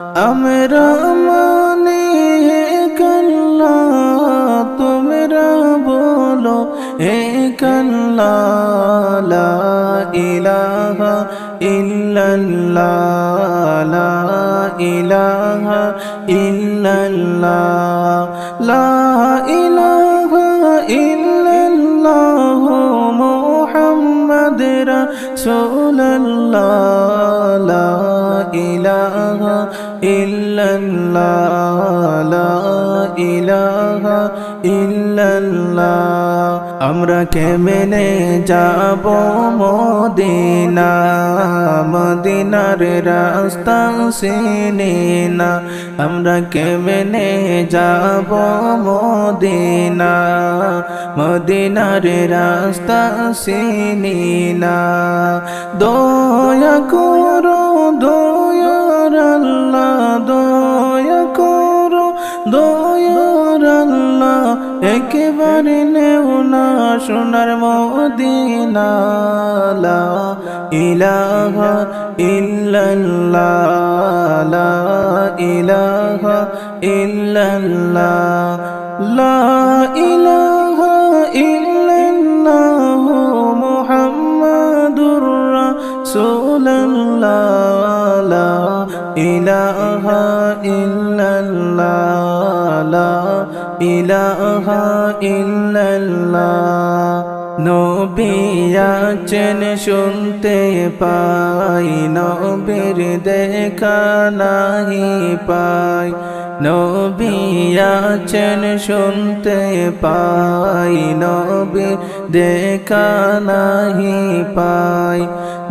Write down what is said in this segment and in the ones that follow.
আমরা মানে কল্লা তোমরা বলো হে কল্লা ইলাহা ইল্লাল্লাহ ইলাহা ইল্লাল্লাহ, লা ইলাহা ইল্লাল্লাহ মুহাম্মদ রাসূলুল্লাহ, লা ইলাহা ইল্লাল্লাহ লা ইলাহা ইল্লাল্লাহ। আমরা কেমনে যাব মদিনা? মদিনার রাস্তা সিনে না। আমরা কেমনে যাব মদিনা? মদিনার রাস্তা সিনে না। দয়া করো দয়ার আল্লাহ দয়া করো দয়ার একেবারে নেও না সোনার মদিনা। লা ইলাহা ইল্লাল্লাহ। লা ইলাহা ইল্লাল্লাহ। লা ইলাহা মুহাম্মাদুর রাসূলুল্লাহ। ইলাহা ইল্লাল্লাহ। নবী শুনতে পাই, নবীর দেখা নাহি পাই। নবী শুনতে পাই, নবীর দেখা নাহি পাই।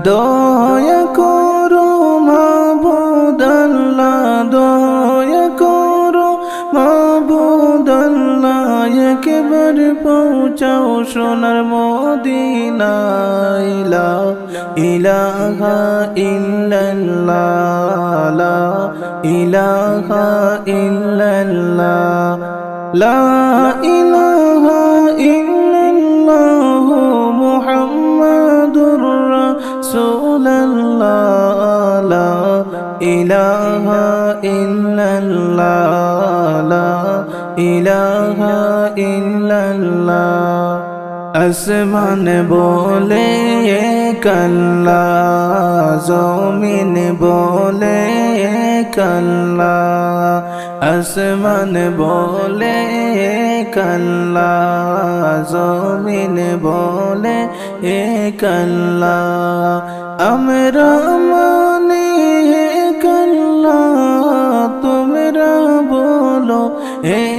দয়া করো মাবুদ আল্লাহ, দয়া একেবারে পৌঁছাও সোনার মদিনা ইলা ইলাহা ইল্লাল্লাহ ইলাহা ইল্লাল্লাহ, লা ইলাহা ইল্লাল্লাহ মুহাম্মাদুর রাসূলুল্লাহ, লা ইলাহা ইল্লাল্লাহ ইলাহা ইল্লাল্লাহ। আসমান বলে কল্লা জমিন বলে কল্লা আসমান বলে কল্লা জমিন বলে এ কল্লা আমরা মানে কল্লা তোমরা বলো হে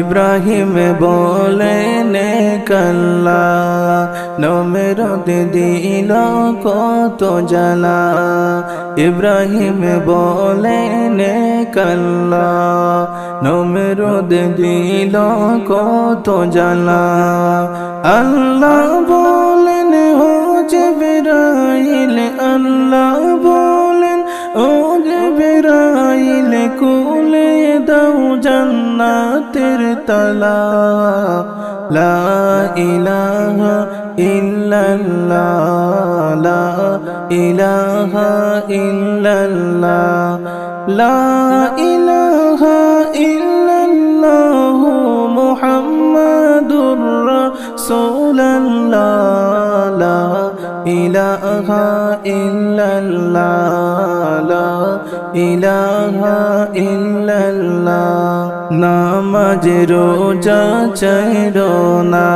ইব্রাহিম বলেন কাল্লা নমরদ দিল কত জ্বালা। ইব্রাহিম বলেন কাল্লা নমরদ দিল কত জ্বালা। আল্লাহ বলেন, ও জেবরাইল জান্নাতের তালা। লা ইলাহা ইল্লাল্লাহ। লা ইলাহা ইল্লাল্লাহ। লা ইলাহা ইল্লাল্লাহ মুহাম্মাদুর রাসূলুল্লাহ। লা ইলাহা ইল্লাল্লাহ। লা ইলাহা ইল্লাল্লাহ। নামাজ রোজা চাইর না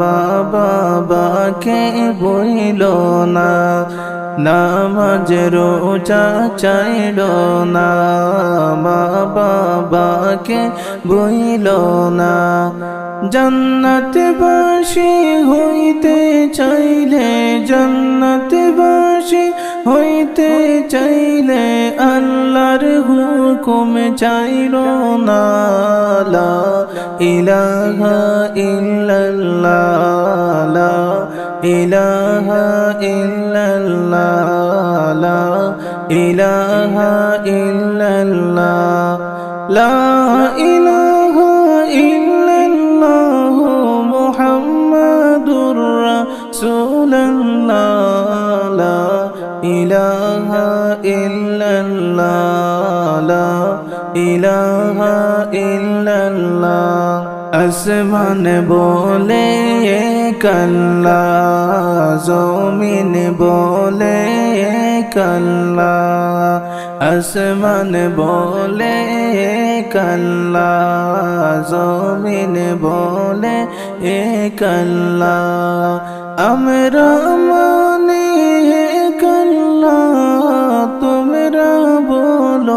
মা বাবাকে বইল না। নামাজ রোজা চাইল না মা বাবাকে বইল না। জন্নতবাসী হইতে চাইলে, জন্নতবাসী হইতে চাইলে হুকুম চাইল না। ইলাহা ইল্লাল্লাহ। ইলাহা ইল্লাল্লাহ। ইলাহা ইল্লাল্লাহ। লা ইলাহা ইলাহা ইল্লাল্লাহ, আসমান বলে কাল্লা জমিন বলে কাল্লা আসমান বলে কাল্লা জমিন বলে কাল্লা আমরা মানে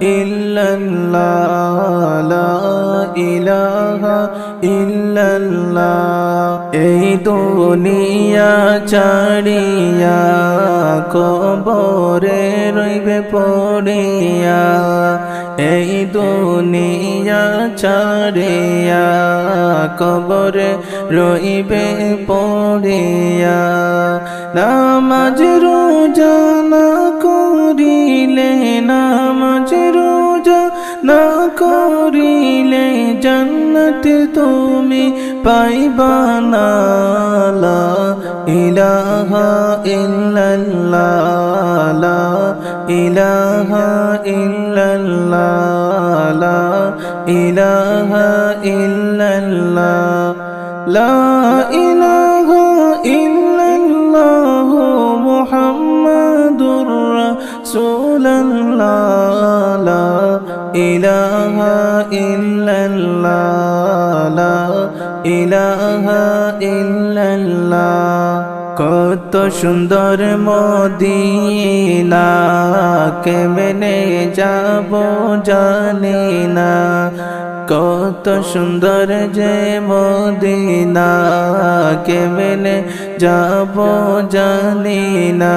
ইল্লাল্লাহ, লা ইলাহা ইল্লাল্লাহ। এই দুনিয়া ছাড়িয়া কবরে রইবে পড়িয়া। এই দুনিয়া ছাড়িয়া কবরে রইবে পড়িয়া। নামাজ রোজা না করিলে, নামাজ রোজা না করিলে জন্নত তুমি পাইবা না। ইলাহা ইল্লাল্লাহ, লা ইলাহা ইল্লাল্লাহ, লা ইলাহা ইল্লাল্লাহ, লা ইলাহা ইল্লাল্লাহ, লা ইলাহা ইল্লাল্লাহ। কত সুন্দর মদিনা, কেমনে যাব জানি না। কত সুন্দর যে মদিনা, কেমনে যাব জানি না।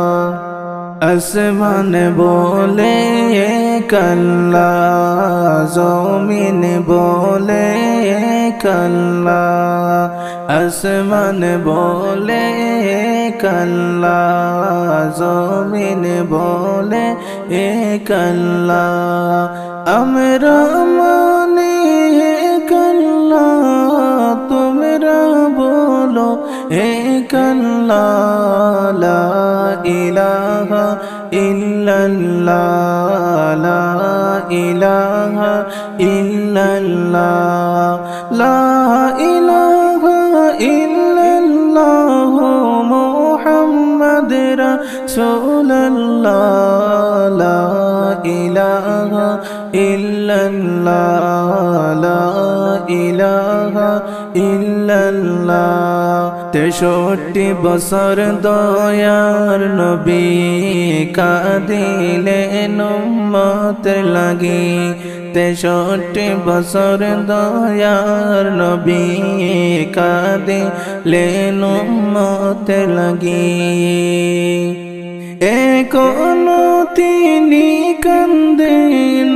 আসমান বলে কাল্লা, জমিন বলে কাল্লা, আসমান বলে কাল্লা, জমিন বলে এ কাল্লা, আমরা মানে কাল্লা, তোমরা বলো এ কাল্লা ইল্লাল্লাহ লা ইলাহা ইল্লাল্লাহ, লা ইলাহা ইল্লাল্লাহ মুহাম্মদ রাসূলুল্লাহ, লা ইলাহা ইল্লাল্লাহ, লা ইলাহা ইল্লাল্লাহ। তেষট্টি বছর দয়ার নবী কাঁদিলেন উম্মতের লাগি। তেষট্টি বছর দয়ার নবী কাঁদিলেন উম্মতের লাগি। এখনও তিনি কান্দেন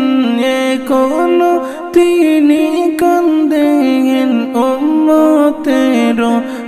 এখনও তিনি কান্দেন উম্মতের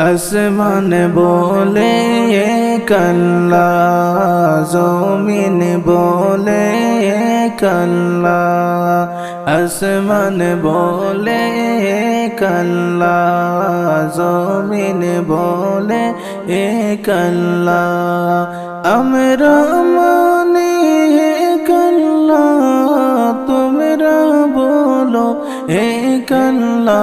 আসমান বলে কাল্লা, জমিন বলে কাল্লা, আসমান বলে কাল্লা, জমিন বলে এ কাল্লা, আমরা মানে কাল্লা, তোমরা বলো হে কাল্লা